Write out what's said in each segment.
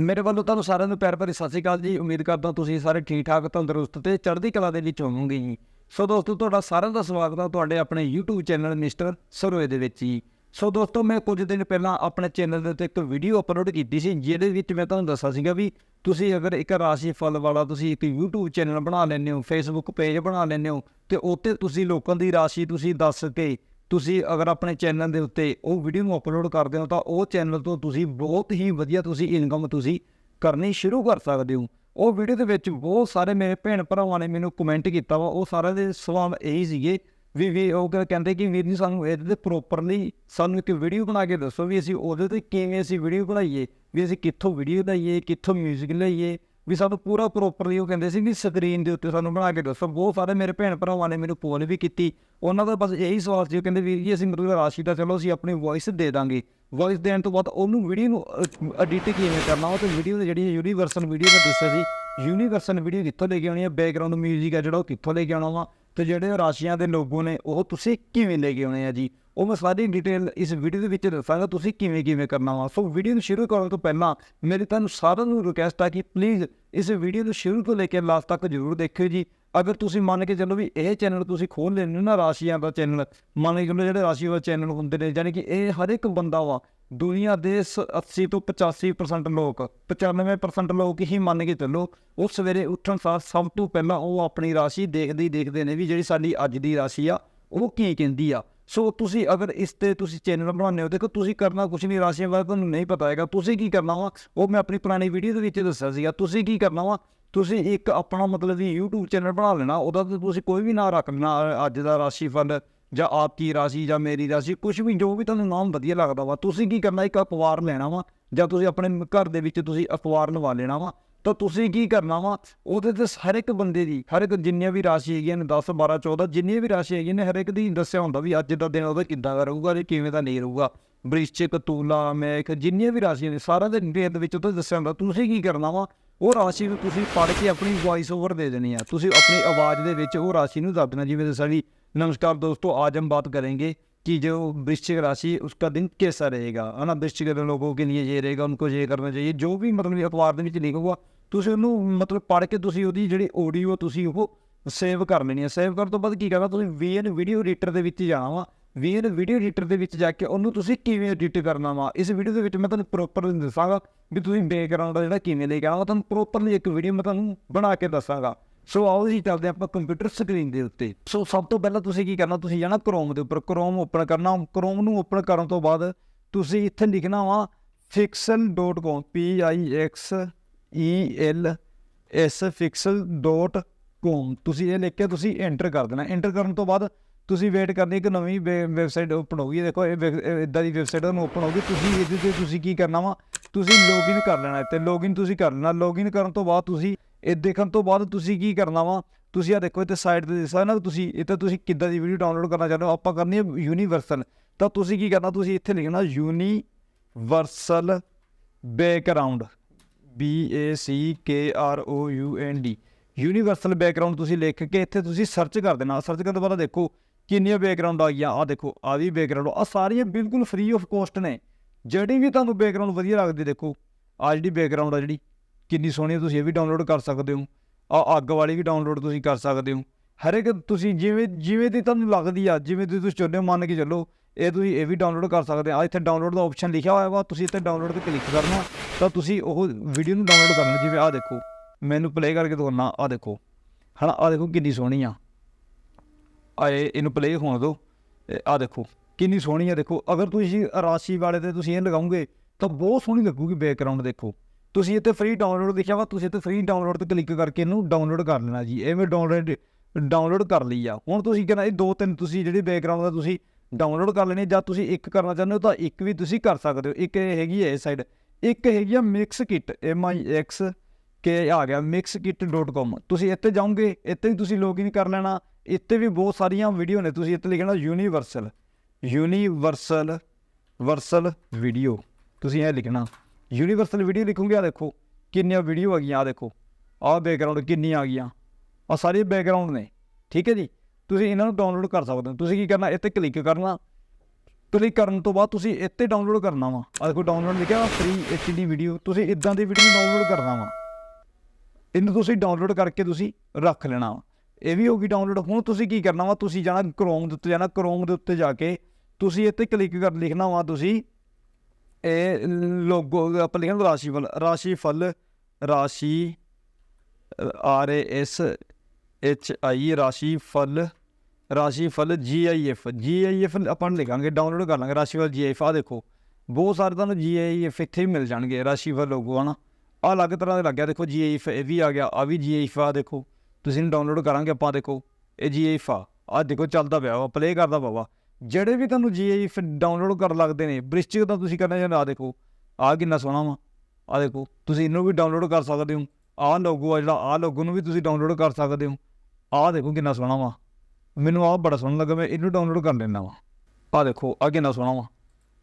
ਮੇਰੇ ਵੱਲੋਂ ਤੁਹਾਨੂੰ ਸਾਰਿਆਂ ਨੂੰ ਪਿਆਰ ਭਰੀ ਸਤਿ ਸ਼੍ਰੀ ਅਕਾਲ ਜੀ। ਉਮੀਦ ਕਰਦਾ ਤੁਸੀਂ ਸਾਰੇ ਠੀਕ ਠਾਕ ਤੰਦਰੁਸਤ ਤੇ ਚੜ੍ਹਦੀ ਕਲਾ ਦੇ ਵਿੱਚ ਹੋਵੋਗੇ ਜੀ। ਸੋ ਦੋਸਤੋ, ਤੁਹਾਡਾ ਸਾਰਿਆਂ ਦਾ ਸਵਾਗਤ ਹੈ ਤੁਹਾਡੇ ਆਪਣੇ YouTube ਚੈਨਲ ਮਿਸਟਰ ਸਰੋਏ ਦੇ ਵਿੱਚ ਜੀ। ਸੋ ਦੋਸਤੋ, ਮੈਂ ਕੁਝ ਦਿਨ ਪਹਿਲਾਂ ਆਪਣੇ ਚੈਨਲ ਦੇ ਉੱਤੇ ਇੱਕ ਵੀਡੀਓ ਅਪਲੋਡ ਕੀਤੀ ਸੀ, ਜਿਹਦੇ ਵਿੱਚ ਮੈਂ ਤੁਹਾਨੂੰ ਦੱਸਿਆ ਸੀਗਾ ਵੀ ਤੁਸੀਂ ਅਗਰ ਇੱਕ ਰਾਸ਼ੀ ਫਲ ਵਾਲਾ ਤੁਸੀਂ ਇੱਕ YouTube ਚੈਨਲ ਬਣਾ ਲੈਂਦੇ ਹੋ, Facebook ਪੇਜ ਬਣਾ ਲੈਂਦੇ ਹੋ, ਤੇ ਉੱਤੇ ਤੁਸੀਂ ਲੋਕਾਂ ਦੀ ਰਾਸ਼ੀ ਤੁਸੀਂ ਦੱਸ ਕੇ ਤੁਸੀਂ ਅਗਰ ਆਪਣੇ ਚੈਨਲ ਦੇ ਉੱਤੇ ਉਹ ਵੀਡੀਓ ਨੂੰ ਅਪਲੋਡ ਕਰਦੇ ਹੋ ਤਾਂ ਉਹ ਚੈਨਲ ਤੋਂ ਤੁਸੀਂ ਬਹੁਤ ਹੀ ਵਧੀਆ ਤੁਸੀਂ ਇਨਕਮ ਤੁਸੀਂ ਕਰਨੀ ਸ਼ੁਰੂ ਕਰ ਸਕਦੇ ਹੋ। ਉਹ ਵੀਡੀਓ ਦੇ ਵਿੱਚ ਬਹੁਤ ਸਾਰੇ ਮੇਰੇ ਭੈਣ ਭਰਾਵਾਂ ਨੇ ਮੈਨੂੰ ਕਮੈਂਟ ਕੀਤਾ ਵਾ, ਉਹ ਸਾਰਿਆਂ ਦੇ ਸਵਾਲ ਇਹੀ ਸੀਗੇ ਵੀ ਵੀ ਉਹ ਕ- ਕਹਿੰਦੇ ਕਿ ਵੀਰ ਜੀ ਸਾਨੂੰ ਇਹਦੇ ਤੇ ਪ੍ਰੋਪਰਲੀ ਸਾਨੂੰ ਇੱਕ ਵੀਡੀਓ ਬਣਾ ਕੇ ਦੱਸੋ ਵੀ ਅਸੀਂ ਉਹਦੇ ਤੇ ਕਿਵੇਂ ਅਸੀਂ ਵੀਡੀਓ ਬਣਾਈਏ, ਵੀ ਅਸੀਂ ਕਿੱਥੋਂ ਵੀਡੀਓ ਲਈਏ ਕਿੱਥੋਂ 뮤직 ਲਈਏ। ਵੀ ਸਾਨੂੰ ਪੂਰਾ ਪ੍ਰੋਪਰਲੀ ਉਹ ਕਹਿੰਦੇ ਸੀ ਵੀ ਸਕਰੀਨ ਦੇ ਉੱਤੇ ਸਾਨੂੰ ਬਣਾ ਕੇ ਦੱਸੋ। ਬਹੁਤ ਸਾਰੇ ਮੇਰੇ ਭੈਣ ਭਰਾਵਾਂ ਨੇ ਮੈਨੂੰ ਫੋਨ ਵੀ ਕੀਤੀ। ਉਹਨਾਂ ਦਾ ਬਸ ਇਹੀ ਸਵਾਲ ਸੀ, ਉਹ ਕਹਿੰਦੇ ਵੀਰ ਜੀ ਅਸੀਂ ਮਤਲਬ ਰਾਸ਼ੀ ਦਾ ਚਲੋ ਅਸੀਂ ਆਪਣੀ ਵੌਇਸ ਦੇ ਦਾਂਗੇ। ਵੌਇਸ ਦੇਣ ਤੋਂ ਬਾਅਦ ਉਹਨੂੰ ਵੀਡੀਓ ਨੂੰ ਐਡਿਟ ਕਿਵੇਂ ਕਰਨਾ, ਉਹ ਤੇ ਵੀਡੀਓ ਦੀ ਜਿਹੜੀ ਯੂਨੀਵਰਸਲ ਵੀਡੀਓ ਮੈਂ ਦੱਸਿਆ ਸੀ ਯੂਨੀਵਰਸਲ ਵੀਡੀਓ ਕਿੱਥੋਂ ਲੈ ਕੇ ਆਉਣੀ ਹੈ? ਬੈਕਗ੍ਰਾਉਂਡ 뮤직 ਹੈ ਜਿਹੜਾ ਉਹ ਕਿੱਥੋਂ ਲੈ ਕੇ ਆਉਣਾ ਵਾ? ਤੇ ਜਿਹੜੇ ਰਾਸ਼ੀਆਂ ਦੇ ਲੋਗੋ ਨੇ, ਉਹ ਤੁਸੀਂ ਕਿਵੇਂ ਲੈ ਕੇ ਆਉਣੇ ਆ ਜੀ? ਉਹ ਮੈਂ ਸਾਰੀ ਡਿਟੇਲ ਇਸ ਵੀਡੀਓ ਦੇ ਵਿੱਚ ਦੱਸਾਂਗਾ, ਤੁਸੀਂ ਕਿਵੇਂ ਕਿਵੇਂ ਕਰਨਾ ਵਾ। ਸੋ ਵੀਡੀਓ ਨੂੰ ਸ਼ੁਰੂ ਕਰਨ ਤੋਂ ਪਹਿਲਾਂ ਮੇਰੀ ਤੁਹਾਨੂੰ ਸਾਰਿਆਂ ਨੂੰ ਰਿਕੁਐਸਟ ਆ ਕਿ ਪਲੀਜ਼ ਇਸ ਵੀਡੀਓ ਨੂੰ ਸ਼ੁਰੂ ਤੋਂ ਲੈ ਕੇ ਲਾਸਟ ਤੱਕ ਜ਼ਰੂਰ ਦੇਖਿਓ ਜੀ। ਅਗਰ ਤੁਸੀਂ ਮੰਨ ਕੇ ਚੱਲੋ ਵੀ ਇਹ ਚੈਨਲ ਤੁਸੀਂ ਖੋਲ ਲੈਣੇ ਹੋ ਨਾ ਰਾਸ਼ੀਆਂ ਦਾ ਚੈਨਲ ਮੰਨ ਕੇ ਚੱਲੋ ਜਿਹੜੇ ਰਾਸ਼ੀ ਵਾਲੇ ਚੈਨਲ ਹੁੰਦੇ ਨੇ ਯਾਨੀ ਕਿ ਇਹ ਹਰ ਇੱਕ ਬੰਦਾ ਵਾ, ਦੁਨੀਆ ਦੇ ਸ- 80 ਤੋਂ 85% ਲੋਕ 95% ਲੋਕ ਹੀ ਮੰਨ ਕੇ ਚੱਲੋ, ਉਹ ਸਵੇਰੇ ਉੱਠਣ ਸਾਰ ਸਭ ਤੋਂ ਪਹਿਲਾਂ ਉਹ ਆਪਣੀ ਰਾਸ਼ੀ ਦੇਖਦੇ ਹੀ ਦੇਖਦੇ ਨੇ ਵੀ ਜਿਹੜੀ ਸਾਡੀ ਅੱਜ ਦੀ ਰਾਸ਼ੀ ਆ, ਉਹ ਕੀ ਕਹਿੰਦੀ ਆ। ਸੋ ਤੁਸੀਂ ਅਗਰ ਇਸ ਤੇ ਤੁਸੀਂ ਚੈਨਲ ਬਣਾਉਂਦੇ ਹੋ, ਦੇਖੋ ਤੁਸੀਂ ਕਰਨਾ ਕੁਝ ਨਹੀਂ ਰਾਸ਼ੀਆਂ ਬਾਰੇ ਤੁਹਾਨੂੰ ਨਹੀਂ ਪਤਾ ਹੈਗਾ। ਤੁਸੀਂ ਕੀ ਕਰਨਾ ਵਾ? ਉਹ ਮੈਂ ਆਪਣੀ ਪੁਰਾਣੀ ਵੀਡੀਓ ਦੇ ਵਿੱਚ ਦੱਸਿਆ ਸੀਗਾ। ਤੁਸੀਂ ਕੀ ਕਰਨਾ ਵਾ? ਤੁਸੀਂ ਇੱਕ ਆਪਣਾ ਮਤਲਬ ਵੀ YouTube ਚੈਨਲ ਬਣਾ ਲੈਣਾ, ਉਹਦਾ ਤੁਸੀਂ ਕੋਈ ਵੀ ਨਾਂ ਰੱਖ ਲੈਣਾ ਅੱਜ ਦਾ ਰਾਸ਼ੀ ਫਲ ਜਾਂ ਆਪ ਕੀ ਰਾਸ਼ੀ ਜਾਂ ਮੇਰੀ ਰਾਸ਼ੀ ਕੁਝ ਵੀ, ਜੋ ਵੀ ਤੁਹਾਨੂੰ ਨਾਮ ਵਧੀਆ ਲੱਗਦਾ ਵਾ। ਤੁਸੀਂ ਕੀ ਕਰਨਾ? ਇੱਕ ਅਖਬਾਰ ਲੈਣਾ ਵਾ, ਜਾਂ ਤੁਸੀਂ ਆਪਣੇ ਘਰ ਦੇ ਵਿੱਚ ਤੁਸੀਂ ਅਖਬਾਰ ਲਵਾ ਲੈਣਾ ਵਾ। ਤਾਂ ਤੁਸੀਂ ਕੀ ਕਰਨਾ ਵਾ ਉਹਦੇ ਤੇ ਹਰ ਇੱਕ ਬੰਦੇ ਦੀ ਹਰ ਇੱਕ ਜਿੰਨੀਆਂ ਵੀ ਰਾਸ਼ੀ ਹੈਗੀਆਂ ਨੇ 10 12 14 ਜਿੰਨੀਆਂ ਵੀ ਰਾਸ਼ੀ ਹੈਗੀਆਂ ਨੇ ਹਰ ਇੱਕ ਦੀ ਦੱਸਿਆ ਹੁੰਦਾ ਵੀ ਅੱਜ ਦਾ ਦਿਨ ਉਹਦਾ ਕਿੱਦਾਂ ਦਾ ਰਹੂਗਾ ਤੇ ਕਿਵੇਂ ਦਾ ਨਹੀਂ ਰਹੂਗਾ ਬ੍ਰਿਸ਼ਚਿਕ ਤੂਲਾ ਮੇਖ ਜਿੰਨੀਆਂ ਵੀ ਰਾਸ਼ੀਆਂ ਨੇ ਸਾਰਾ ਦੇ ਡਿਟੇਲ ਦੇ ਵਿੱਚ ਉਹਦੇ ਦੱਸਿਆ ਹੁੰਦਾ ਤੁਸੀਂ ਕੀ ਕਰਨਾ ਵਾ ਉਹ ਰਾਸ਼ੀ ਨੂੰ ਤੁਸੀਂ ਪੜ੍ਹ ਕੇ ਆਪਣੀ ਵੌਇਸ ਓਵਰ ਦੇ ਦੇਣੀ ਆ ਤੁਸੀਂ ਆਪਣੀ ਆਵਾਜ਼ ਦੇ ਵਿੱਚ ਉਹ ਰਾਸ਼ੀ ਨੂੰ ਦੱਸ ਦੇਣਾ ਜਿਵੇਂ ਸਾਡੀ नमस्कार दोस्तों आज हम बात करेंगे कि जो वृश्चिक राशि उसका दिन कैसा रहेगा है ना वृश्चिक लोगों के लिए ये रहेगा उनको ये करना चाहिए ਜੋ ਵੀ ਮਤਲਬ ਅਖਬਾਰ ਦੇ ਵਿੱਚ ਲਿਖੂਗਾ ਤੁਸੀਂ ਉਹਨੂੰ ਮਤਲਬ ਪੜ੍ਹ ਕੇ ਤੁਸੀਂ ਉਹਦੀ ਜਿਹੜੀ ਆਡੀਓ ਤੁਸੀਂ ਉਹ ਸੇਵ ਕਰ ਲੈਣੀ ਹੈ। ਸੇਵ ਕਰਨ ਤੋਂ ਬਾਅਦ ਕੀ ਕਰਨਾ, ਤੁਸੀਂ ਵੀਐਨ ਵੀਡੀਓ ਐਡੀਟਰ ਦੇ ਵਿੱਚ ਜਾਣਾ ਵਾ। ਵੀਐਨ ਵੀਡੀਓ ਐਡੀਟਰ ਦੇ ਵਿੱਚ ਜਾ ਕੇ ਉਹਨੂੰ ਤੁਸੀਂ ਕਿਵੇਂ ਐਡਿਟ ਕਰਨਾ ਵਾ। ਇਸ ਵੀਡੀਓ ਦੇ ਵਿੱਚ ਮੈਂ ਤੁਹਾਨੂੰ ਪ੍ਰੋਪਰ ਦੱਸਾਂਗਾ ਵੀ ਤੁਸੀਂ ਬੈਕਗ੍ਰਾਉਂਡ ਦਾ ਜਿਹੜਾ ਕਿਵੇਂ ਲੈ ਕੇ ਆਉਣਾ ਤੁਹਾਨੂੰ ਪ੍ਰੋਪਰਲੀ ਇੱਕ ਵੀਡੀਓ ਮੈਂ ਤੁਹਾਨੂੰ ਬਣਾ ਕੇ ਦੱਸਾਂਗਾ। ਸੋ ਆਓ ਜੀ, ਚੱਲਦੇ ਆਪਾਂ ਕੰਪਿਊਟਰ ਸਕਰੀਨ ਦੇ ਉੱਤੇ। ਸੋ ਸਭ ਤੋਂ ਪਹਿਲਾਂ ਤੁਸੀਂ ਕੀ ਕਰਨਾ, ਤੁਸੀਂ ਜਾਣਾ ਕ੍ਰੋਮ ਦੇ ਉੱਪਰ। ਕ੍ਰੋਮ ਓਪਨ ਕਰਨਾ। ਕ੍ਰੋਮ ਨੂੰ ਓਪਨ ਕਰਨ ਤੋਂ ਬਾਅਦ ਤੁਸੀਂ ਇੱਥੇ ਲਿਖਣਾ ਵਾ fixel.com p i x e l s fixel.com ਤੁਸੀਂ ਇਹ ਲਿਖ ਕੇ ਤੁਸੀਂ ਐਂਟਰ ਕਰ ਦੇਣਾ। ਐਂਟਰ ਕਰਨ ਤੋਂ ਬਾਅਦ ਤੁਸੀਂ ਵੇਟ ਕਰਨੀ ਇੱਕ ਨਵੀਂ ਵੈਬਸਾਈਟ ਓਪਨ ਹੋਗੀ ਦੇਖੋ, ਇਹ ਇਦਾਂ ਦੀ ਵੈਬਸਾਈਟ ਤੁਹਾਨੂੰ ਓਪਨ ਹੋਗੀ ਤੁਸੀਂ ਇਹਦੇ ਤੇ ਤੁਸੀਂ ਕੀ ਕਰਨਾ ਵਾ? ਤੁਸੀਂ ਲੌਗਇਨ ਕਰ ਲੈਣਾ ਇੱਥੇ। ਲੌਗਇਨ ਤੁਸੀਂ ਕਰ ਲੈਣਾ। ਲੌਗਇਨ ਕਰਨ ਤੋਂ ਬਾਅਦ ਤੁਸੀਂ ਇਹ ਦੇਖਣ ਤੋਂ ਬਾਅਦ ਤੁਸੀਂ ਕੀ ਕਰਨਾ ਵਾ? ਤੁਸੀਂ ਆ ਦੇਖੋ, ਇੱਥੇ ਸਾਈਟ ਤੇ ਦਿਸਦਾ ਨਾ, ਤੁਸੀਂ ਇਹ ਤਾਂ ਤੁਸੀਂ ਕਿੱਦਾਂ ਦੀ ਵੀਡੀਓ ਡਾਊਨਲੋਡ ਕਰਨਾ ਚਾਹੁੰਦੇ ਹੋ? ਆਪਾਂ ਕਰਨੀ ਹੈ ਯੂਨੀਵਰਸਲ ਤਾਂ ਤੁਸੀਂ ਕੀ ਕਰਨਾ? ਤੁਸੀਂ ਇੱਥੇ ਲਿਖਣਾ universal background B A C K R O U N D universal background ਤੁਸੀਂ ਲਿਖ ਕੇ ਇੱਥੇ ਤੁਸੀਂ ਸਰਚ ਕਰ ਦੇਣਾ। ਸਰਚ ਕਰਨ ਤੋਂ ਬਾਅਦ ਦੇਖੋ ਕਿੰਨੀਆਂ ਬੈਕਗ੍ਰਾਉਂਡ ਆ ਗਈਆਂ। ਆ ਦੇਖੋ ਆ ਵੀ ਬੈਕਗ੍ਰਾਉਂਡ ਆ ਸਾਰੀਆਂ ਬਿਲਕੁਲ ਫ੍ਰੀ ਆਫ ਕੋਸਟ ਨੇ। ਜਿਹੜੀ ਵੀ ਤੁਹਾਨੂੰ ਬੈਕਗ੍ਰਾਉਂਡ ਵਧੀਆ ਲੱਗਦੀ, ਦੇਖੋ ਆ ਜਿਹੜੀ ਬੈਕਗ੍ਰਾਉਂਡ ਆ ਜਿਹੜੀ, ਕਿੰਨੀ ਸੋਹਣੀ ਤੁਸੀਂ ਇਹ ਵੀ ਡਾਊਨਲੋਡ ਕਰ ਸਕਦੇ ਹੋ। ਆ ਅੱਗ ਵਾਲੀ ਵੀ ਡਾਊਨਲੋਡ ਤੁਸੀਂ ਕਰ ਸਕਦੇ ਹੋ। ਹਰ ਇੱਕ ਤੁਸੀਂ ਜਿਵੇਂ ਜਿਵੇਂ ਦੀ ਤੁਹਾਨੂੰ ਲੱਗਦੀ ਆ, ਜਿਵੇਂ ਦੀ ਤੁਸੀਂ ਚਾਹੁੰਦੇ ਹੋ, ਮੰਨ ਕੇ ਚੱਲੋ ਇਹ ਤੁਸੀਂ ਇਹ ਵੀ ਡਾਊਨਲੋਡ ਕਰ ਸਕਦੇ ਆ। ਇੱਥੇ ਡਾਊਨਲੋਡ ਦਾ ਆਪਸ਼ਨ ਲਿਖਿਆ ਹੋਇਆ ਵਾ, ਤੁਸੀਂ ਇੱਥੇ ਡਾਊਨਲੋਡ ਤੇ ਕਲਿੱਕ ਕਰਨਾ ਤਾਂ ਤੁਸੀਂ ਉਹ ਵੀਡੀਓ ਨੂੰ ਡਾਊਨਲੋਡ ਕਰਨਾ, ਜਿਵੇਂ ਆ ਦੇਖੋ, ਮੈਨੂੰ ਪਲੇ ਕਰਕੇ ਦਿਖਾਉਣਾ ਆ ਦੇਖੋ। ਹਨਾ ਆ ਦੇਖੋ ਕਿੰਨੀ ਸੋਹਣੀ ਆ। ਆਏ ਇਹਨੂੰ ਪਲੇ ਹੋਣ ਦਿਓ। ਆ ਦੇਖੋ, ਕਿੰਨੀ ਸੋਹਣੀ ਆ, ਦੇਖੋ। ਅਗਰ ਤੁਸੀਂ ਰਾਸ਼ੀ ਵਾਲੇ ਤੇ ਤੁਸੀਂ ਇਹ ਲਗਾਉਂਗੇ ਤਾਂ ਬਹੁਤ ਸੋਹਣੀ ਲੱਗੂਗੀ ਬੈਕਗ੍ਰਾਉਂਡ ਦੇਖੋ। ਤੁਸੀਂ ਇੱਥੇ ਫ੍ਰੀ ਡਾਊਨਲੋਡ ਲਿਖਿਆ ਵਾ, ਤੁਸੀਂ ਇੱਥੇ ਫ੍ਰੀ ਡਾਊਨਲੋਡ ਤੇ ਕਲਿੱਕ ਕਰਕੇ ਇਹਨੂੰ ਡਾਊਨਲੋਡ ਕਰ ਲੈਣਾ ਜੀ। ਐਵੇਂ ਡਾਊਨਲੋਡ ਡਾਊਨਲੋਡ ਕਰ ਲਈ ਆ। ਹੁਣ ਤੁਸੀਂ ਕਹਿੰਦਾ ਇਹ ਦੋ ਤਿੰਨ ਤੁਸੀਂ ਜਿਹੜੀ ਬੈਕਗ੍ਰਾਉਂਡ ਦਾ ਤੁਸੀਂ ਡਾਊਨਲੋਡ ਕਰ ਲੈਣੀ ਜਾਂ ਤੁਸੀਂ ਇੱਕ ਕਰਨਾ ਚਾਹੁੰਦੇ ਹੋ ਤਾਂ ਇੱਕ ਵੀ ਤੁਸੀਂ ਕਰ ਸਕਦੇ ਹੋ। ਇੱਕ ਇਹ ਹੈਗੀ ਹੈ ਇਸ ਸਾਈਡ ਇੱਕ ਹੈਗੀ ਆ mix kit M I X ਕੇ ਆ ਗਿਆ mixkit.com ਤੁਸੀਂ ਇੱਥੇ ਜਾਓਗੇ, ਇੱਥੇ ਵੀ ਤੁਸੀਂ ਲੌਗਇਨ ਕਰ ਲੈਣਾ। ਇੱਥੇ ਵੀ ਬਹੁਤ ਸਾਰੀਆਂ ਵੀਡੀਓ ਨੇ। ਤੁਸੀਂ ਇੱਥੇ ਲਿਖਣਾ ਯੂਨੀਵਰਸਲ ਯੂਨੀਵਰਸਲ ਵਰਸਲ ਵੀਡੀਓ ਤੁਸੀਂ ਇਹ ਲਿਖਣਾ। ਯੂਨੀਵਰਸਲ ਵੀਡੀਓ ਲਿਖੋਗੇ ਆ ਦੇਖੋ, ਕਿੰਨੀਆਂ ਵੀਡੀਓ ਆ ਗਈਆਂ ਆ ਦੇਖੋ। ਆਹ ਬੈਕਗ੍ਰਾਉਂਡ ਕਿੰਨੀਆਂ ਆ ਗਈਆਂ। ਆ ਸਾਰੇ ਬੈਕਗ੍ਰਾਉਂਡ ਨੇ। ਠੀਕ ਹੈ ਜੀ? ਤੁਸੀਂ ਇਹਨਾਂ ਨੂੰ ਡਾਊਨਲੋਡ ਕਰ ਸਕਦੇ ਹੋ। ਤੁਸੀਂ ਕੀ ਕਰਨਾ, ਇੱਥੇ ਕਲਿੱਕ ਕਰਨਾ। ਕਲਿੱਕ ਕਰਨ ਤੋਂ ਬਾਅਦ ਤੁਸੀਂ ਇੱਥੇ ਡਾਊਨਲੋਡ ਕਰਨਾ ਵਾ। ਆ ਦੇਖੋ ਡਾਊਨਲੋਡ ਲਿਖਿਆ ਫ੍ਰੀ ਐਚਡੀ ਵੀਡੀਓ ਤੁਸੀਂ ਇਦਾਂ ਦੀ ਵੀਡੀਓ ਡਾਊਨਲੋਡ ਕਰਨਾ ਵਾ। ਇਹਨੂੰ ਤੁਸੀਂ ਡਾਊਨਲੋਡ ਕਰਕੇ ਤੁਸੀਂ ਰੱਖ ਲੈਣਾ ਵਾ। ਇਹ ਵੀ ਹੋ ਗਈ ਡਾਊਨਲੋਡ ਹੁਣ ਤੁਸੀਂ ਕੀ ਕਰਨਾ ਵਾ, ਤੁਸੀਂ ਜਾਣਾ ਕ੍ਰੋਮ ਦੇ ਉੱਤੇ ਜਾਣਾ। ਕ੍ਰੋਮ ਦੇ ਉੱਤੇ ਜਾ ਕੇ ਤੁਸੀਂ ਇੱਥੇ ਕਲਿੱਕ ਕਰ, ਲਿਖਣਾ ਵਾ ਤੁਸੀਂ। ਇਹ ਲੋਗੋ ਆਪਾਂ ਲਿਖਣਾ ਰਾਸ਼ੀਫਲ ਰਾਸ਼ੀਫਲ ਰਾਸ਼ੀ R A S H I ਰਾਸ਼ੀ ਫਲ ਰਾਸ਼ੀ ਫਲ ਜੀ ਆਈ ਐਫ ਜੀ ਆਈ ਐਫ ਆਪਾਂ ਲਿਖਾਂਗੇ ਡਾਊਨਲੋਡ ਕਰ ਲਾਂਗੇ ਰਾਸ਼ੀਫਲ ਜੀ ਆਈ ਐਫ ਆ ਦੇਖੋ, ਬਹੁਤ ਸਾਰੇ ਤੁਹਾਨੂੰ ਜੀ ਆਈ ਐਫ ਇੱਥੇ ਹੀ ਮਿਲ ਜਾਣਗੇ, ਰਾਸ਼ੀ ਰਾਸ਼ੀਫਲ ਲੋਗੋ ਹਨਾ? ਆ ਅਲੱਗ ਤਰ੍ਹਾਂ ਦੇ ਲੱਗਿਆ ਦੇਖੋ ਜੀ ਆਈ ਐਫ ਇਹ ਵੀ ਆ ਗਿਆ ਆ ਵੀ ਜੀ ਆਈ ਐਫ ਆ, ਦੇਖੋ, ਤੁਸੀਂ ਇਹਨੂੰ ਡਾਊਨਲੋਡ ਕਰਾਂਗੇ ਆਪਾਂ, ਦੇਖੋ, ਇਹ ਜੀ ਆਈ ਐਫ ਆ ਆ ਦੇਖੋ ਚੱਲਦਾ ਪਿਆ ਵਾ ਪਲੇ ਕਰਦਾ ਬਾਬਾ ਜਿਹੜੇ ਵੀ ਤੁਹਾਨੂੰ ਜੀ ਆਈ ਐਫ ਡਾਊਨਲੋਡ ਕਰਨ ਲੱਗਦੇ ਨੇ, ਬ੍ਰਿਸਟਿਕ ਤਾਂ ਤੁਸੀਂ ਕਰਨਾ ਜਾਂ ਨਾ ਦੇਖੋ ਆ ਕਿੰਨਾ ਸੋਹਣਾ ਵਾ ਆ ਦੇਖੋ, ਤੁਸੀਂ ਇਹਨੂੰ ਵੀ ਡਾਊਨਲੋਡ ਕਰ ਸਕਦੇ ਹੋ, ਆਹ ਲੋਗੋ ਆ ਜਿਹੜਾ, ਆਹ ਲੋਗੋ ਨੂੰ ਵੀ ਤੁਸੀਂ ਡਾਊਨਲੋਡ ਕਰ ਸਕਦੇ ਹੋ ਆਹ ਦੇਖੋ ਕਿੰਨਾ ਸੋਹਣਾ ਵਾ। ਮੈਨੂੰ ਆਹ ਬੜਾ ਸੋਹਣਾ ਲੱਗਾ, ਮੈਂ ਇਹਨੂੰ ਡਾਊਨਲੋਡ ਕਰ ਲੈਣਾ ਵਾ। ਆਹ ਦੇਖੋ, ਆਹ ਕਿੰਨਾ ਸੋਹਣਾ ਵਾ।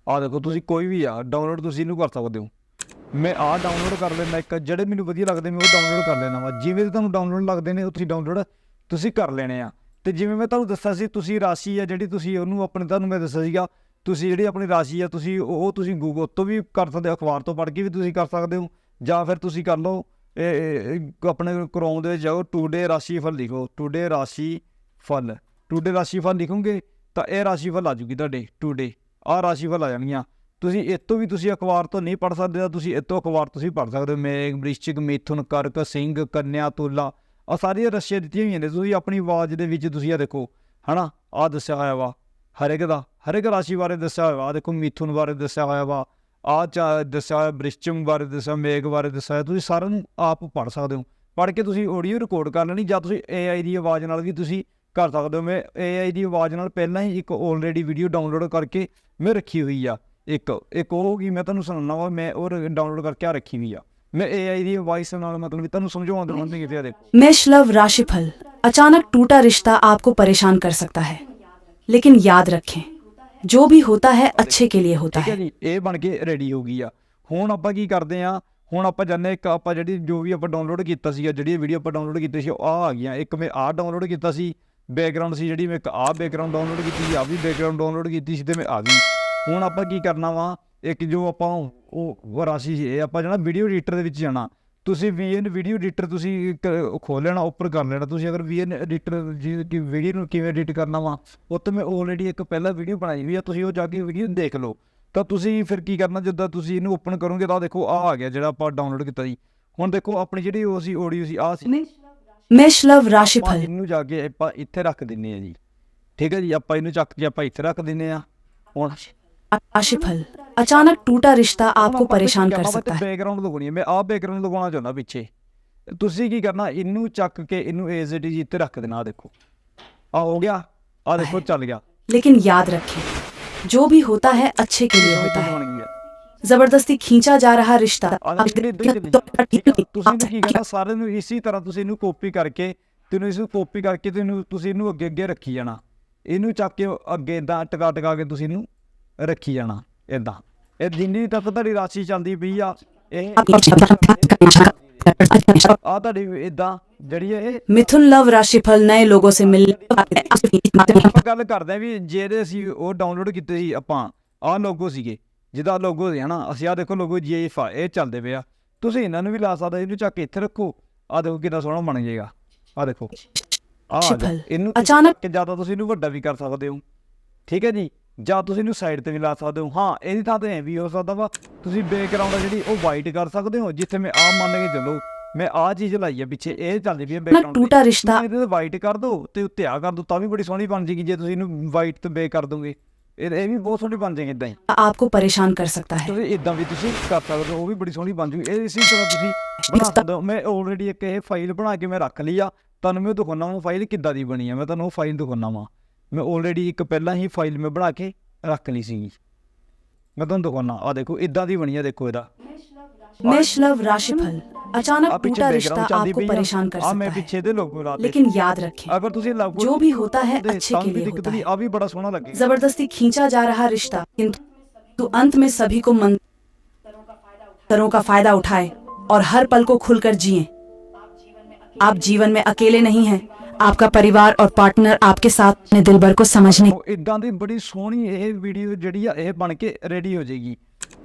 ਆਹ ਦੇਖੋ, ਤੁਸੀਂ ਕੋਈ ਵੀ ਆ ਡਾਊਨਲੋਡ ਤੁਸੀਂ ਇਹਨੂੰ ਕਰ ਸਕਦੇ ਹੋ। ਮੈਂ ਆਹ ਡਾਊਨਲੋਡ ਕਰ ਲੈਣਾ ਇੱਕ ਜਿਹੜੇ ਮੈਨੂੰ ਵਧੀਆ ਲੱਗਦੇ ਮੈਂ ਉਹ ਡਾਊਨਲੋਡ ਕਰ ਲੈਣਾ ਵਾ। ਜਿਵੇਂ ਤੁਹਾਨੂੰ ਡਾਊਨਲੋਡ ਲੱਗਦੇ ਨੇ ਉਹ ਤੁਸੀਂ ਡਾਊਨਲੋਡ ਤੁਸੀਂ ਕਰ ਲੈਣੇ ਆ। ਤੇ ਜਿਵੇਂ ਮੈਂ ਤੁਹਾਨੂੰ ਦੱਸਿਆ ਸੀ, ਤੁਸੀਂ ਰਾਸ਼ੀ ਆ ਜਿਹੜੀ ਤੁਸੀਂ ਉਹਨੂੰ ਆਪਣੇ, ਤੁਹਾਨੂੰ ਮੈਂ ਦੱਸਿਆ ਸੀਗਾ, ਤੁਸੀਂ ਜਿਹੜੀ ਆਪਣੀ ਰਾਸ਼ੀ ਆ, ਤੁਸੀਂ ਉਹ ਤੁਸੀਂ ਗੂਗਲ ਤੋਂ ਵੀ ਕਰ ਸਕਦੇ ਹੋ, ਅਖਬਾਰ ਤੋਂ ਪੜ੍ਹ ਕੇ ਵੀ ਤੁਸੀਂ ਕਰ ਸਕਦੇ ਹੋ, ਜਾਂ ਫਿਰ ਤੁਸੀਂ ਕਰ ਲਓ ਇਹ- ਆਪਣੇ ਕ੍ਰੋਮ ਦੇ ਵਿੱਚ ਜਾਓ ਟੂਡੇ ਰਾਸ਼ੀ ਫਲ ਲਿਖੋ ਟੂਡੇ ਰਾਸ਼ੀ ਫਲ। ਟੂਡੇ ਰਾਸ਼ੀ ਫਲ ਲਿਖੋਗੇ, ਤਾਂ ਇਹ ਰਾਸ਼ੀ ਫਲ ਆ ਜੂਗੀ ਤੁਹਾਡੇ ਟੂਡੇ ਆਹ ਰਾਸ਼ੀਫਲ ਆ ਜਾਣਗੀਆਂ। ਤੁਸੀਂ ਇਹ ਤੋਂ ਵੀ ਤੁਸੀਂ ਅਖਬਾਰ ਤੋਂ ਨਹੀਂ ਪੜ੍ਹ ਸਕਦੇ ਤਾਂ ਤੁਸੀਂ ਇਹ ਤੋਂ ਅਖਬਾਰ ਤੁਸੀਂ ਪੜ੍ਹ ਸਕਦੇ ਹੋ। ਮੇਘ ਵ੍ਰਿਸ਼ਚਿਕ ਮਿਥੁਨ, ਕਰਕ, ਸਿੰਘ, ਕੰਨਿਆ, ਤੁਲਾ। ਆ ਸਾਰੀਆਂ ਰਸ਼ੀਆਂ ਦਿੱਤੀਆਂ ਹੋਈਆਂ ਨੇ। ਤੁਸੀਂ ਆਪਣੀ ਆਵਾਜ਼ ਦੇ ਵਿੱਚ ਤੁਸੀਂ ਆ ਦੇਖੋ, ਹਨਾ? ਆ ਦੱਸਿਆ ਹੋਇਆ ਵਾ ਹਰ ਇੱਕ ਦਾ ਹਰ ਇੱਕ ਰਾਸ਼ੀ ਬਾਰੇ ਦੱਸਿਆ ਹੋਇਆ ਵਾ। ਆਹ ਦੇਖੋ, ਮਿਥੁਨ ਬਾਰੇ ਦੱਸਿਆ ਹੋਇਆ ਵਾ। ਆ ਚਾ ਦੱਸਿਆ ਹੋਇਆ ਵ੍ਰਿਸ਼ਚਿਕ ਬਾਰੇ ਦੱਸਿਆ ਮੇਘ ਬਾਰੇ ਦੱਸਿਆ ਹੋਇਆ। ਤੁਸੀਂ ਸਾਰਿਆਂ ਨੂੰ ਆਪ ਪੜ੍ਹ ਸਕਦੇ ਹੋ ਪੜ੍ਹ ਕੇ ਤੁਸੀਂ ਆਡੀਓ ਰਿਕਾਰਡ ਕਰ ਲੈਣੀ ਜਾਂ ਤੁਸੀਂ AI ਦੀ ਆਵਾਜ਼ ਨਾਲ ਵੀ ਤੁਸੀਂ ਕਰ ਸਕਦੇ ਹੋ ਮੈਂ AI ਦੀ ਆਵਾਜ਼ ਨਾਲ ਪਹਿਲਾਂ ਹੀ ਇੱਕ ਆਲਰੇਡੀ ਵੀਡੀਓ ਡਾਊਨਲੋਡ ਕਰਕੇ ਮੈਂ ਰੱਖੀ ਹੋਈ ਆ ਇੱਕ ਇੱਕ ਉਹ ਕੀ ਮੈਂ ਤੁਹਾਨੂੰ ਸੁਣਾਉਣਾ ਵਾ ਮੈਂ ਉਹ ਡਾਊਨਲੋਡ ਕਰਕੇ ਆ ਰੱਖੀ ਹੋਈ ਆ ਮੈਂ AI ਦੀ ਵਾਇਸ ਨਾਲ ਮਤਲਬ ਵੀ ਤੁਹਾਨੂੰ ਸਮਝਾਉਣ ਦੇ ਹੁੰਦੇ ਕਿਤੇ ਆ ਦੇਖੋ मेषलव राशिफल अचानक टूटा रिश्ता आपको परेशान कर सकता है लेकिन याद रखें ਜੋ ਵੀ ਹੋਤਾ ਹੈ ਅੱਛੇ ਕੇ ਲਈ ਹੋਤਾ ਠੀਕ ਹੈ ਜੀ ਇਹ ਬਣ ਕੇ ਰੈਡੀ ਹੋ ਗਈ ਆ। ਹੁਣ ਆਪਾਂ ਕੀ ਕਰਦੇ ਆ ਹੁਣ ਆਪਾਂ ਜਾਨੇ ਇੱਕ ਆਪਾਂ ਜਿਹੜੀ ਜੋ ਵੀ ਆਪਾਂ ਡਾਊਨਲੋਡ ਕੀਤਾ ਸੀਗਾ ਜਿਹੜੀ ਵੀਡੀਓ ਆਪਾਂ ਡਾਊਨਲੋਡ ਕੀਤੀ ਸੀ ਉਹ ਆ ਆ ਗਈਆਂ। ਇੱਕ ਮੈਂ ਆ ਡਾਊਨਲੋਡ ਕੀਤਾ ਸੀ ਬੈਕਗ੍ਰਾਉਂਡ ਸੀ ਜਿਹੜੀ ਮੈਂ ਇੱਕ ਆ ਬੈਕਗ੍ਰਾਉਂਡ ਡਾਊਨਲੋਡ ਕੀਤੀ ਸੀ ਆ ਵੀ ਬੈਕਗ੍ਰਾਉਂਡ ਡਾਊਨਲੋਡ ਕੀਤੀ ਸੀ ਤੇ ਮੈਂ ਆ ਗਈ ਹੁਣ ਆਪਾਂ ਕੀ ਕਰਨਾ ਵਾ ਇੱਕ ਜੋ ਆਪਾਂ ਉਹ ਵਰਾਸੀ ਸੀ ਇਹ ਆਪਾਂ ਜਾਣਾ ਵੀਡੀਓ ਐਡੀਟਰ ਦੇ ਵਿੱਚ ਜਾਣਾ। ਤੁਸੀਂ VN ਵੀਡੀਓ ਐਡੀਟਰ ਤੁਸੀਂ ਖੋਲ ਲੈਣਾ ਉੱਪਰ ਕਰ ਲੈਣਾ। ਤੁਸੀਂ ਅਗਰ VN ਐਡੀਟਰ ਜਿਹਦੀ ਕਿ ਵੀਡੀਓ ਨੂੰ ਕਿਵੇਂ ਐਡਿਟ ਕਰਨਾ ਵਾ ਉਹ ਮੈਂ ਆਲਰੇਡੀ ਇੱਕ ਪਹਿਲਾਂ ਵੀਡੀਓ ਬਣਾਈ ਹੋਈ ਆ ਤੁਸੀਂ ਉਹ ਜਾ ਕੇ ਵੀਡੀਓ ਦੇਖ ਲਓ। ਤਾਂ ਤੁਸੀਂ ਫਿਰ ਕੀ ਕਰਨਾ ਜਦੋਂ ਤੁਸੀਂ ਇਹਨੂੰ ਓਪਨ ਕਰੋਗੇ ਤਾਂ ਦੇਖੋ ਆ ਆ ਗਿਆ ਜਿਹੜਾ ਆਪਾਂ ਡਾਊਨਲੋਡ ਕੀਤਾ ਜੀ। ਹੁਣ ਦੇਖੋ ਆਪਣੀ ਜਿਹੜੀ ਉਹ ਸੀ ਆਡੀਓ ਸੀ ਆ ਸੀ। ਮੇਸ਼ ਲਵ ਰਾਸ਼ੀਫਲ ਇਹਨੂੰ ਜਾ ਕੇ ਆਪਾਂ ਇੱਥੇ ਰੱਖ ਦਿੰਨੇ ਆ ਜੀ। ਠੀਕ ਹੈ ਜੀ ਆਪਾਂ ਇਹਨੂੰ ਚੱਕ ਕੇ ਆਪਾਂ ਇੱਥੇ ਰੱਖ ਦਿੰਨੇ ਆ। ਹੁਣ राशिफल अचानक टूटा रिश्ता आपको परेशान कर सकता है ਬੈਕਗ੍ਰਾਉਂਡ ਲਗਾਉਣੀ ਹੈ ਮੈਂ ਆਹ ਬੈਕਗ੍ਰਾਉਂਡ ਲਗਾਉਣਾ ਚਾਹੁੰਦਾ ਪਿੱਛੇ ਤੁਸੀਂ ਕੀ ਕਰਨਾ ਇਹਨੂੰ ਚੱਕ ਕੇ ਇਹਨੂੰ ਐਜ਼ ਇਟ ਇਜ਼ ਇੱਥੇ ਰੱਖ ਦੇਣਾ ਆਹ ਦੇਖੋ ਆ ਹੋ ਗਿਆ ਆ ਦੇਖੋ ਚੱਲ ਗਿਆ लेकिन याद रखें जो भी होता है अच्छे के लिए होता है जबरदस्ती खींचा जा रहा रिश्ता ਤੁਸੀਂ ਕੀ ਕਰਨਾ ਸਾਰਿਆਂ ਨੂੰ ਇਸੇ ਤਰ੍ਹਾਂ ਤੁਸੀਂ ਇਹਨੂੰ ਕਾਪੀ ਕਰਕੇ ਤੈਨੂੰ ਇਸ ਨੂੰ ਕਾਪੀ ਕਰਕੇ ਤੈਨੂੰ ਤੁਸੀਂ ਇਹਨੂੰ ਅੱਗੇ ਅੱਗੇ ਰੱਖੀ ਜਾਣਾ ਇਹਨੂੰ ਚੱਕ ਕੇ ਅੱਗੇ ਇਦਾਂ ਟਕਾ ਟਕਾ ਕੇ ਤੁਸੀਂ ਇਹਨੂੰ ਰੱਖੀ ਜਾਣਾ ਇਦਾਂ ਇਹ ਜਿੰਨੀ ਤੱਕ ਤੁਹਾਡੀ ਰਾਸ਼ੀ ਚੱਲਦੀ ਪਈ ਆ ਇਹ ਆ ਤੁਹਾਡੀ ਇਦਾਂ ਜਿਹੜੀ ਇਹ ਮਿਥੁਨ ਲਵ ਰਾਸ਼ੀਫਲ ਨਏ ਲੋਗੋ ਸੇ ਮਿਲ ਗੱਲ ਕਰਦੇ ਵੀ ਜਿਹੜੇ ਅਸੀਂ ਉਹ ਡਾਊਨਲੋਡ ਕੀਤੇ ਸੀ ਆਪਾਂ ਆ ਲੋਗੋ ਸੀਗੇ ਜਿਹਦਾ ਲੋਗੋ ਹੈ ਨਾ ਅਸੀਂ ਆ ਦੇਖੋ ਲੋਗੋ ਜੀਫਾ ਇਹ ਚੱਲਦੇ ਪਿਆ ਤੁਸੀਂ ਇਹਨਾਂ ਨੂੰ ਵੀ ਲਾ ਸਕਦੇ ਇਹਨੂੰ ਚੱਕ ਕੇ ਇੱਥੇ ਰੱਖੋ ਆ ਦੇਖੋ ਕਿੰਨਾ ਸੋਹਣਾ ਬਣ ਜਾਏਗਾ ਆ ਦੇਖੋ। ਆ ਇਹਨੂੰ ਅਚਾਨਕ ਜ਼ਿਆਦਾ ਤੁਸੀਂ ਇਹਨੂੰ ਵੱਡਾ ਵੀ ਕਰ ਸਕਦੇ ਹੋ। ਠੀਕ ਹੈ ਜੀ? ਜਾਂ ਤੁਸੀਂ ਇਹਨੂੰ ਸਾਈਡ ਤੇ ਵੀ ਲਾ ਸਕਦੇ ਹੋ ਹਾਂ ਇਹਦੀ ਥਾਂ ਤੇ ਐ ਵੀ ਹੋ ਸਕਦਾ ਵਾ ਤੁਸੀਂ ਬੈਕਗ੍ਰਾਉਂਡ ਆ ਜਿਹੜੀ ਉਹ ਵਾਈਟ ਕਰ ਸਕਦੇ ਹੋ ਜਿੱਥੇ ਮੈਂ ਆ ਮੰਨ ਕੇ ਚੱਲੋ ਮੈਂ ਆ ਚੀਜ਼ ਲਾਈ ਆ ਪਿੱਛੇ ਇਹ ਚੱਲਦੀ ਪਈ ਹੈ ਬੈਕਗ੍ਰਾਉਂਡ ਟੂਟਾ ਰਿਸ਼ਤਾ- ਇਹਦੇ ਤੇ ਵਾਈਟ ਕਰ ਦੋ ਤੇ ਉੱਤੇ ਆ ਕਰ ਦੋ ਤਾਂ ਵੀ ਬੜੀ ਸੋਹਣੀ ਬਣ ਜੇਗੀ ਜੇ ਤੁਸੀਂ ਇਹਨੂੰ ਵਾਈਟ ਤੇ ਬੇ ਕਰ ਦੋਗੇ ਇਹ ਇਹ ਵੀ ਬਹੁਤ ਸੋਹਣੀ ਬਣ ਜਾਏਗੀ ਇਦਾਂ ਹੀ आपको परेशान कर सकता है ਤੁਸੀਂ ਇਦਾਂ ਵੀ ਤੁਸੀਂ ਕਰ ਸਕਦੇ ਹੋ ਉਹ ਵੀ ਬੜੀ ਸੋਹਣੀ ਬਣ ਜੂਗੀ ਇਹ ਇਸੇ ਤਰ੍ਹਾਂ ਤੁਸੀਂ ਬਣਾ ਸਕਦੇ ਹੋ ਮੈਂ ਆਲਰੇਡੀ ਇੱਕ ਇਹ ਫਾਈਲ ਬਣਾ ਕੇ ਮੈਂ ਰੱਖ ਲਈ ਆ ਤੁਹਾਨੂੰ ਮੈਂ ਉਹ ਦਿਖਾਉਣਾ ਉਹ ਫਾਈਲ ਕਿੱਦਾਂ ਦੀ ਬਣੀ ਆ ਮੈਂ ਤੁਹਾਨੂੰ ਉਹ ਫਾਈਲ ਦਿਖਾਉਣਾ ਵਾ ਮੈਂ ਆਲਰੇਡੀ ਇੱਕ ਪਹਿਲਾਂ ਹੀ ਫਾਈਲ ਮੈਂ ਬਣਾ ਕੇ ਰੱਖ ਲਈ ਸੀਗੀ ਮੈਂ ਤੁਹਾਨੂੰ ਦਿਖਾਉਣਾ ਆ ਦੇਖੋ ਇਦਾਂ ਦੀ ਬਣੀ ਆ ਦੇਖੋ ਇਹਦਾ मेषलव राशिफल ਆ अचानक ਪਿੱਛੇ टूटा रिश्ता ਬੈਕਗ੍ਰਾਉਂਡ ਚੱਲਦੀ आपको ਪਈ परेशान कर ਆ ਮੈਂ सकता है ਪਿੱਛੇ ਦੇ ਲੋਗੋ ਲਾ लेकिन याद रखें ਅਗਰ ਤੁਸੀਂ ਲੋਗੋ जो भी होता है अच्छे के लिए होता है ਆ ਵੀ ਬੜਾ ਸੋਹਣਾ ਲੱਗੇ जबरदस्ती खींचा जा रहा रिश्ता किंतु अंत में सभी को मंत्रों का फायदा उठाए और हर पल को खुलकर जिए आप जीवन में अकेले नहीं हैं आपका परिवार और पार्टनर आपके साथ अपने दिलबर को समझने ਉਹ ਇਦਾਂ ਦੀ ਬੜੀ ਸੋਹਣੀ ਇਹ ਵੀਡੀਓ ਜਿਹੜੀ ਆ ਇਹ ਬਣ ਕੇ ਰੈਡੀ ਹੋ ਜਾਏਗੀ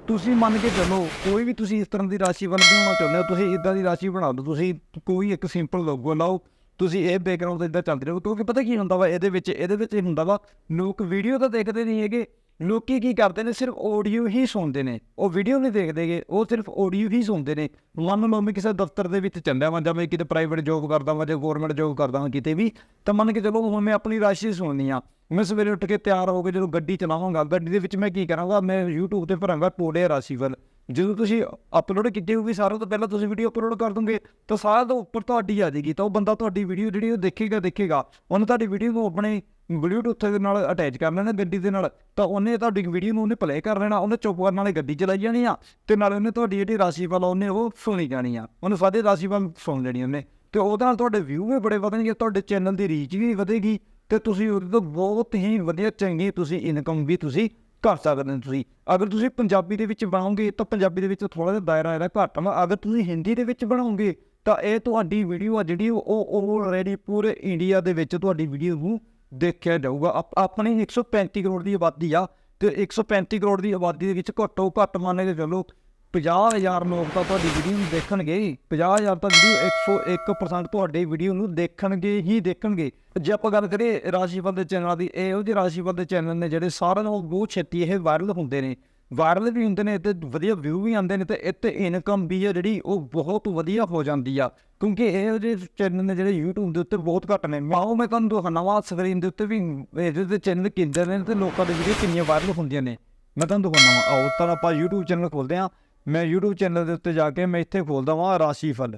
ਤੁਸੀਂ ਮੰਨ ਕੇ ਚੱਲੋ ਕੋਈ ਵੀ ਤੁਸੀਂ ਇਸ ਤਰ੍ਹਾਂ ਦੀ ਰਾਸ਼ੀ ਵੱਲ ਬਣਾਉਣਾ ਚਾਹੁੰਦੇ ਹੋ ਤੁਸੀਂ ਇਦਾਂ ਦੀ ਰਾਸ਼ੀ ਬਣਾ ਦਿਓ ਤੁਸੀਂ ਕੋਈ ਇੱਕ ਸਿੰਪਲ ਲੋਗੋ ਲਾਓ ਤੁਸੀਂ ਇਹ ਬੈਕਗ੍ਰਾਉਂਡ ਇਦਾਂ ਚੱਲਦੇ ਰਹੋ ਕਿਉਂਕਿ ਪਤਾ ਕੀ ਹੁੰਦਾ ਵਾ ਇਹਦੇ ਵਿੱਚ ਇਹਦੇ ਵਿੱਚ ਇਹ ਹੁੰਦਾ ਵਾ ਲੋਕ ਵੀਡੀਓ ਤਾਂ ਦੇਖਦੇ ਨਹੀਂ ਹੈਗੇ ਲੋਕੀ ਕੀ ਕਰਦੇ ਨੇ, ਸਿਰਫ ਆਡੀਓ ਹੀ ਸੁਣਦੇ ਨੇ। ਉਹ ਵੀਡੀਓ ਨਹੀਂ ਦੇਖਦੇਗੇ ਉਹ ਸਿਰਫ ਆਡੀਓ ਹੀ ਸੁਣਦੇ ਨੇ। ਮੰਨ ਲਓ ਮੈਂ ਕਿਸੇ ਦਫ਼ਤਰ ਦੇ ਵਿੱਚ ਚੱਲਿਆ ਵਾਂ, ਜਾਂ ਮੈਂ ਕਿਤੇ ਪ੍ਰਾਈਵੇਟ ਜੋਬ ਕਰਦਾ ਵਾਂ, ਜਾਂ ਗਵਰਨਮੈਂਟ ਜੋਬ ਕਰਦਾ ਵਾਂ ਕਿਤੇ ਵੀ, ਤਾਂ ਮੰਨ ਕੇ ਚਲੋ ਹੁਣ ਮੈਂ ਆਪਣੀ ਰਾਸ਼ੀ ਸੁਣਨੀ ਆ। ਮੈਂ ਸਵੇਰੇ ਉੱਠ ਕੇ ਤਿਆਰ ਹੋ ਕੇ ਜਦੋਂ ਗੱਡੀ ਚਲਾਵਾਂਗਾ, ਗੱਡੀ ਦੇ ਵਿੱਚ ਮੈਂ ਕੀ ਕਰਾਂਗਾ, ਮੈਂ YouTube ਤੇ ਭਰਾਂਗਾ ਟੋਡੇ ਰਾਸ਼ੀਫਲ ਜਦੋਂ ਤੁਸੀਂ ਅਪਲੋਡ ਕੀਤੀ ਹੋਊਗੀ ਸਾਰਿਆਂ ਤੋਂ ਪਹਿਲਾਂ ਤੁਸੀਂ ਵੀਡੀਓ ਅਪਲੋਡ ਕਰ ਦੋਗੇ, ਤਾਂ ਸਾਰਿਆਂ ਤੋਂ ਉੱਪਰ ਤੁਹਾਡੀ ਆ ਜਾਏਗੀ, ਤਾਂ ਉਹ ਬੰਦਾ ਤੁਹਾਡੀ ਵੀਡੀਓ ਜਿਹੜੀ ਉਹ ਦੇਖੇਗਾ ਦੇਖੇਗਾ। ਉਹਨੇ ਤੁਹਾਡੀ ਵੀਡੀਓ ਨੂੰ ਆਪਣੇ ਬਲੂਟੁੱਥ ਦੇ ਨਾਲ ਅਟੈਚ ਕਰ ਲੈਣਾ ਗੱਡੀ ਦੇ ਨਾਲ, ਤਾਂ ਉਹਨੇ ਤੁਹਾਡੀ ਵੀਡੀਓ ਨੂੰ ਉਹਨੇ ਪਲੇ ਕਰ ਲੈਣਾ, ਉਹਨੇ ਚੁੱਪ ਕਰਨ ਵਾਲੇ ਗੱਡੀ ਚਲਾਈ ਜਾਣੀ ਆ, ਤੇ ਨਾਲੇ ਉਹਨੇ ਤੁਹਾਡੀ ਜਿਹੜੀ ਰਾਸ਼ੀਫਲ ਆ ਉਹਨੇ ਉਹ ਸੁਣੀ ਜਾਣੀ ਆ, ਉਹਨੇ ਸਾਰੇ ਰਾਸ਼ੀਫਲ ਸੁਣ ਲੈਣੀ ਉਹਨੇ, ਤੇ ਉਹਦੇ ਨਾਲ ਤੁਹਾਡੇ ਵਿਊ ਵੀ ਬੜੇ ਵਧਣਗੇ, ਤੁਹਾਡੇ ਚੈਨਲ ਦੀ ਰੀਚ ਵੀ ਵਧੇਗੀ, ਤੇ ਤੁਸੀਂ ਉਹਦੇ ਤੋਂ ਬਹੁਤ ਹੀ ਵਧੀਆ ਚੰਗੀ ਤੁਸੀਂ ਇਨਕਮ ਵੀ ਤੁਸੀਂ ਕਰ ਸਕਦੇ ਹੋ ਤੁਸੀਂ। ਅਗਰ ਤੁਸੀਂ ਪੰਜਾਬੀ ਦੇ ਵਿੱਚ ਬਣਾਓਗੇ, ਤਾਂ ਪੰਜਾਬੀ ਦੇ ਵਿੱਚ ਥੋੜਾ ਜਿਹਾ ਦਾਇਰਾ ਇਹਦਾ ਘੱਟ ਵਾ, ਅਗਰ ਤੁਸੀਂ ਹਿੰਦੀ ਦੇ ਵਿੱਚ ਬਣਾਓਗੇ, ਤਾਂ ਇਹ ਤੁਹਾਡੀ ਵੀਡੀਓ ਆ ਜਿਹੜੀ ਉਹ ਆਲਰੇਡੀ ਪੂਰੇ ਇੰਡੀਆ ਦੇ ਵਿੱਚ ਤੁਹਾਡੀ ਵੀਡੀਓ ਨੂੰ ਦੇਖਿਆ ਜਾਊਗਾ। ਆਪ- ਆਪਣੀ 135 ਕਰੋੜ ਦੀ ਆਬਾਦੀ ਆ ਤੇ 135 ਕਰੋੜ ਦੀ ਆਬਾਦੀ ਦੇ ਵਿੱਚ ਘੱਟੋ ਘੱਟ ਮੰਨ ਕੇ ਚੱਲੋ 50000 ਲੋਕ ਤਾਂ ਤੁਹਾਡੀ ਵੀਡੀਓ ਨੂੰ ਦੇਖਣਗੇ 50000 ਤਾਂ ਵੀਡੀਓ 101% ਤੁਹਾਡੇ ਵੀਡੀਓ ਨੂੰ ਦੇਖਣਗੇ ਹੀ ਦੇਖਣਗੇ। ਜੇ ਆਪਾਂ ਗੱਲ ਕਰੀਏ ਰਾਸ਼ੀਫਲ ਦੇ ਚੈਨਲ ਦੀ, ਇਹੋ ਜਿਹੇ ਰਾਸ਼ੀਫਲ ਦੇ ਚੈਨਲ ਨੇ ਜਿਹੜੇ ਸਾਰਿਆਂ ਨਾਲੋਂ ਬਹੁਤ ਛੇਤੀ ਇਹ ਵਾਇਰਲ ਹੁੰਦੇ ਨੇ। ਵਾਇਰਲ ਵੀ ਹੁੰਦੇ ਨੇ ਤੇ ਵਧੀਆ ਵਿਊ ਵੀ ਆਉਂਦੇ ਨੇ ਤੇ ਇੱਥੇ ਇਨਕਮ ਵੀ ਆ ਜਿਹੜੀ ਉਹ ਬਹੁਤ ਵਧੀਆ ਹੋ ਜਾਂਦੀ ਆ। ਕਿਉਂਕਿ ਇਹੋ ਜਿਹੇ ਚੈਨਲ ਨੇ ਜਿਹੜੇ YouTube ਦੇ ਉੱਤੇ ਬਹੁਤ ਘੱਟ ਨੇ। ਮਾਓ ਮੈਂ ਤੁਹਾਨੂੰ ਦਿਖਾਉਣਾ ਵਾ ਸਕਰੀਨ ਦੇ ਉੱਤੇ ਵੀ ਇਹਦੇ ਤੇ ਚੈਨਲ ਕਿੰਨੇ ਨੇ ਤੇ ਲੋਕਾਂ ਦੇ ਵੀਡੀਓ ਕਿੰਨੀਆਂ ਵਾਇਰਲ ਹੁੰਦੀਆਂ ਨੇ। ਮੈਂ ਤੁਹਾਨੂੰ ਦਿਖਾਉਣਾ ਵਾ, ਆਓ ਤਾਂ ਆਪਾਂ YouTube ਚੈਨਲ ਖੋਲਦੇ ਆ। ਮੈਂ YouTube ਚੈਨਲ ਦੇ ਉੱਤੇ ਜਾ ਕੇ ਮੈਂ ਇੱਥੇ ਖੋਲਦਾ ਵਾਂ ਰਾਸ਼ੀ ਫਲ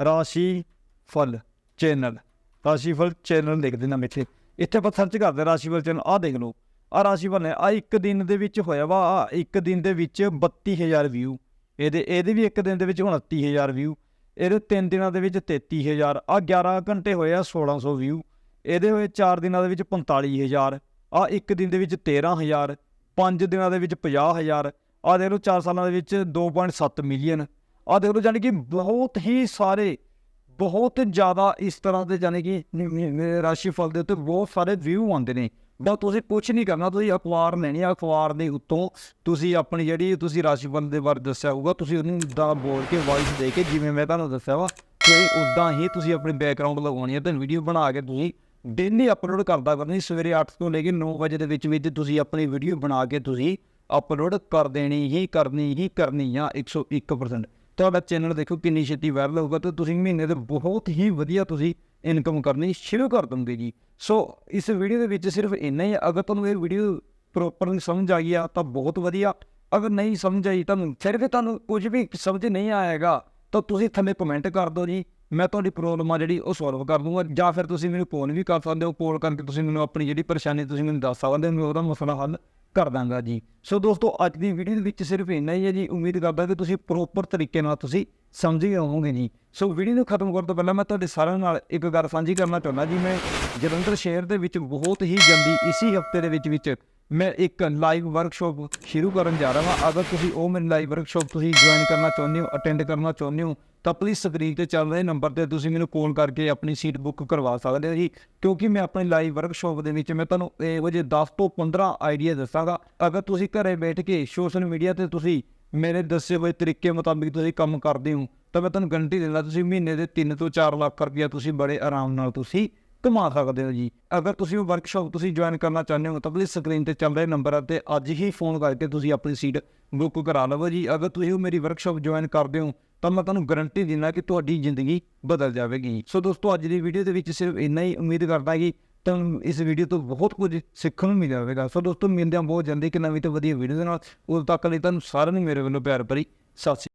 ਰਾਸ਼ੀ ਫਲ ਚੈਨਲ ਰਾਸ਼ੀ ਫਲ ਚੈਨਲ ਲਿਖ ਦੇਣਾ ਮੈਂ ਇੱਥੇ। ਇੱਥੇ ਆਪਾਂ ਸਰਚ ਕਰਦੇ ਰਾਸ਼ੀ ਫਲ ਚੈਨਲ ਆਹ ਦੇਖ ਲਓ। ਆ ਰਾਸ਼ੀਫਲ ਨੇ ਆ ਇੱਕ ਦਿਨ ਦੇ ਵਿੱਚ ਹੋਇਆ ਵਾ, ਆਹ ਇੱਕ ਦਿਨ ਦੇ ਵਿੱਚ 32000 ਵਿਊ ਇਹਦੇ ਇਹਦੇ ਵੀ ਇੱਕ ਦਿਨ ਦੇ ਵਿੱਚ 29000 ਵਿਊ ਇਹਦੇ ਤਿੰਨ ਦਿਨਾਂ ਦੇ ਵਿੱਚ 33000 ਆ 11 ਘੰਟੇ ਹੋਏ ਆ 1600 ਵਿਊ ਇਹਦੇ ਹੋਏ 4 ਦਿਨਾਂ ਦੇ ਵਿੱਚ 45000 ਆ ਇੱਕ ਦਿਨ ਦੇ ਵਿੱਚ 13000 5 ਦਿਨਾਂ ਦੇ ਵਿੱਚ 50000 ਆ ਦੇਖ ਲਓ 4 ਸਾਲਾਂ ਦੇ ਵਿੱਚ 2.7 ਮਿਲੀਅਨ। ਆ ਦੇਖ ਲਓ ਯਾਨੀ ਕਿ ਬਹੁਤ ਹੀ ਸਾਰੇ, ਬਹੁਤ ਜ਼ਿਆਦਾ ਇਸ ਤਰ੍ਹਾਂ ਦੇ ਯਾਨੀ ਕਿ ਨ- ਨ- ਰਾਸ਼ੀਫਲ ਦੇ ਉੱਤੇ ਬਹੁਤ ਸਾਰੇ ਵਿਊ ਆਉਂਦੇ ਨੇ। ਬਸ ਤੁਸੀਂ ਕੁਝ ਨਹੀਂ ਕਰਨਾ, ਤੁਸੀਂ ਅਖਬਾਰ ਲੈਣੀ ਆ, ਅਖਬਾਰ ਦੇ ਉੱਤੋਂ ਤੁਸੀਂ ਆਪਣੀ ਜਿਹੜੀ ਤੁਸੀਂ ਰਾਸ਼ੀਫਲ ਦੇ ਬਾਰੇ ਦੱਸਿਆ ਹੋਊਗਾ, ਤੁਸੀਂ ਉਹਨੂੰ ਦਾ ਬੋਲ ਕੇ ਵਾਇਸ ਦੇ ਕੇ ਜਿਵੇਂ ਮੈਂ ਤੁਹਾਨੂੰ ਦੱਸਿਆ ਵਾ ਤੇ ਉਦਾਂ ਹੀ ਤੁਸੀਂ ਆਪਣੀ ਬੈਕਗ੍ਰਾਉਂਡ ਲਗਾਉਣੀ ਹੈ ਤੇ ਵੀਡੀਓ ਬਣਾ ਕੇ ਤੁਸੀਂ ਡੇਲੀ ਅਪਲੋਡ ਕਰਦਾ ਕਰਨੀ, ਸਵੇਰੇ 8 ਤੋਂ ਲੈ ਕੇ 9 ਵਜੇ ਦੇ ਵਿੱਚ ਵਿੱਚ ਤੁਸੀਂ ਆਪਣੀ ਵੀਡੀਓ ਬਣਾ ਕੇ ਤੁਸੀਂ ਅਪਲੋਡ ਕਰ ਦੇਣੀ ਹੀ, ਕਰਨੀ ਹੀ, ਕਰਨੀ ਆ 101% ਤੁਹਾਡਾ ਚੈਨਲ ਦੇਖੋ ਕਿੰਨੀ ਛੇਤੀ ਵਾਇਰਲ ਹੋਊਗਾ ਤੇ ਤੁਸੀਂ ਮਹੀਨੇ ਦੇ ਬਹੁਤ ਹੀ ਵਧੀਆ ਤੁਸੀਂ ਇਨਕਮ ਕਰਨੀ ਸ਼ੁਰੂ ਕਰ ਦਿੰਦੇ ਜੀ। ਸੋ ਇਸ ਵੀਡੀਓ ਦੇ ਵਿੱਚ ਸਿਰਫ ਇੰਨਾ ਹੀ ਹੈ। ਅਗਰ ਤੁਹਾਨੂੰ ਇਹ ਵੀਡੀਓ ਪ੍ਰੋਪਰਲੀ ਸਮਝ ਆ ਗਈ ਆ ਤਾਂ ਬਹੁਤ ਵਧੀਆ। ਅਗਰ ਨਹੀਂ ਸਮਝ ਆਈ ਤੁਹਾਨੂੰ ਸਿਰਫ ਤੁਹਾਨੂੰ ਕੁਝ ਵੀ ਸਮਝ ਨਹੀਂ ਆਏਗਾ ਤਾਂ ਤੁਸੀਂ ਥੱਲੇ ਕਮੈਂਟ ਕਰ ਦਿਓ ਜੀ। ਮੈਂ ਤੁਹਾਡੀ ਪ੍ਰੋਬਲਮ ਆ ਜਿਹੜੀ ਉਹ ਸੋਲਵ ਕਰ ਦੂੰਗਾ। ਜਾਂ ਫਿਰ ਤੁਸੀਂ ਮੈਨੂੰ ਫੋਨ ਵੀ ਕਰ ਸਕਦੇ ਹੋ। ਕਾਲ ਕਰਕੇ ਤੁਸੀਂ ਮੈਨੂੰ ਆਪਣੀ ਜਿਹੜੀ ਪਰੇਸ਼ਾਨੀ ਤੁਸੀਂ ਮੈਨੂੰ ਦੱਸ ਸਕਦੇ ਹੋ, ਮੈਂ ਉਹਦਾ ਮਸਲਾ ਹੱਲ ਕਰ ਦਾਂਗਾ ਜੀ। ਸੋ ਦੋਸਤੋ, ਅੱਜ ਦੀ ਵੀਡੀਓ ਦੇ ਵਿੱਚ ਸਿਰਫ ਇੰਨਾ ਹੀ ਹੈ ਜੀ। ਉਮੀਦ ਕਰਦਾ ਕਿ ਤੁਸੀਂ ਪ੍ਰੋਪਰ ਤਰੀਕੇ ਨਾਲ ਤੁਸੀਂ ਸਮਝ ਗਏ ਹੋਵੋਗੇ ਜੀ। ਸੋ ਵੀਡੀਓ ਨੂੰ ਖਤਮ ਕਰਨ ਤੋਂ ਪਹਿਲਾਂ ਮੈਂ ਤੁਹਾਡੇ ਸਾਰਿਆਂ ਨਾਲ ਇੱਕ ਗੱਲ ਸਾਂਝੀ ਕਰਨਾ ਚਾਹੁੰਦਾ ਜੀ। ਮੈਂ ਜਲੰਧਰ ਸ਼ਹਿਰ ਦੇ ਵਿੱਚ ਬਹੁਤ ਹੀ ਜਲਦੀ ਇਸੀ ਹਫ਼ਤੇ ਦੇ ਵਿੱਚ ਵਿੱਚ ਮੈਂ ਇੱਕ ਲਾਈਵ ਵਰਕਸ਼ਾਪ ਸ਼ੁਰੂ ਕਰਨ ਜਾ ਰਿਹਾ ਹਾਂ ਅਗਰ ਤੁਸੀਂ ਉਹ ਮੇਰੀ ਲਾਈਵ ਵਰਕਸ਼ਾਪ ਤੁਸੀਂ ਜੁਆਇਨ ਕਰਨਾ ਚਾਹੁੰਦੇ ਹੋ ਅਟੈਂਡ ਕਰਨਾ ਚਾਹੁੰਦੇ ਹੋ ਤਾਂ ਪਲੀਜ਼ ਸਕਰੀਨ ਤੇ ਚੱਲ ਰਹੇ ਨੰਬਰ ਤੇ ਤੁਸੀਂ ਮੈਨੂੰ ਕਾਲ ਕਰਕੇ ਆਪਣੀ ਸੀਟ ਬੁੱਕ ਕਰਵਾ ਸਕਦੇ ਹੋ ਜੀ। ਕਿਉਂਕਿ ਮੈਂ ਆਪਣੀ ਲਾਈਵ ਵਰਕਸ਼ਾਪ ਦੇ ਵਿੱਚ ਮੈਂ ਤੁਹਾਨੂੰ ਇਹੋ ਜਿਹੇ 10 ਤੋਂ 15 ਆਈਡੀਆ ਦੱਸਾਂਗਾ। ਅਗਰ ਤੁਸੀਂ ਘਰੇ ਬੈਠ ਕੇ ਸੋਸ਼ਲ ਮੀਡੀਆ ਤੇ ਤੁਸੀਂ ਮੇਰੇ ਦੱਸੇ ਹੋਏ ਤਰੀਕੇ ਮੁਤਾਬਿਕ ਤੁਸੀਂ ਕੰਮ ਕਰਦੇ ਹੋ, ਤਾਂ ਮੈਂ ਤੁਹਾਨੂੰ ਗਰੰਟੀ ਦਿੰਦਾ ਤੁਸੀਂ ਮਹੀਨੇ ਦੇ 3 ਤੋਂ 4 ਲੱਖ ਰੁਪਇਆ ਤੁਸੀਂ ਬੜੇ ਆਰਾਮ ਨਾਲ ਤੁਸੀਂ ਕਮਾ ਸਕਦੇ ਹੋ ਜੀ। ਅਗਰ ਤੁਸੀਂ ਉਹ ਵਰਕਸ਼ਾਪ ਤੁਸੀਂ ਜੁਆਇਨ ਕਰਨਾ ਚਾਹੁੰਦੇ ਹੋ, ਤਾਂ ਪਲੀਜ਼ ਸਕਰੀਨ ਤੇ ਚੱਲ ਰਹੇ ਨੰਬਰ ਤੇ ਅੱਜ ਹੀ ਫੋਨ ਕਰਕੇ ਤੁਸੀਂ ਆਪਣੀ ਸੀਟ ਬੁੱਕ ਕਰਾ ਲਵੋ ਜੀ। ਅਗਰ ਤੁਸੀਂ ਉਹ ਮੇਰੀ ਵਰਕਸ਼ਾਪ ਜੁਆਇਨ ਕਰਦੇ ਹੋ ਤਾਂ ਮੈਂ ਤੁਹਾਨੂੰ ਗਾਰੰਟੀ ਦਿੰਦਾ ਕਿ ਤੁਹਾਡੀ ਜ਼ਿੰਦਗੀ ਬਦਲ ਜਾਵੇਗੀ। ਸੋ ਦੋਸਤੋ, ਅੱਜ ਦੀ ਵੀਡੀਓ ਦੇ ਵਿੱਚ ਸਿਰਫ ਇੰਨਾ ਹੀ ਉਮੀਦ ਕਰਦਾ ਕਿ ਤੁਹਾਨੂੰ ਇਸ ਵੀਡੀਓ ਤੋਂ ਬਹੁਤ ਕੁਝ ਸਿੱਖਣ ਨੂੰ ਮਿਲ ਜਾਵੇਗਾ ਸੋ ਦੋਸਤੋ, ਮਿਲਦੇ ਹਾਂ ਬਹੁਤ ਜਲਦੀ ਕਿ ਨਵੀਂ ਤੇ ਵਧੀਆ ਵੀਡੀਓ ਦੇ ਨਾਲ। ਉਦੋਂ ਤੱਕ ਲਈ ਤੁਹਾਨੂੰ ਸਾਰਿਆਂ ਨੂੰ ਮੇਰੇ ਵੱਲੋਂ ਪਿਆਰ ਭਰੀ ਸਤਿ ਸ਼੍ਰੀ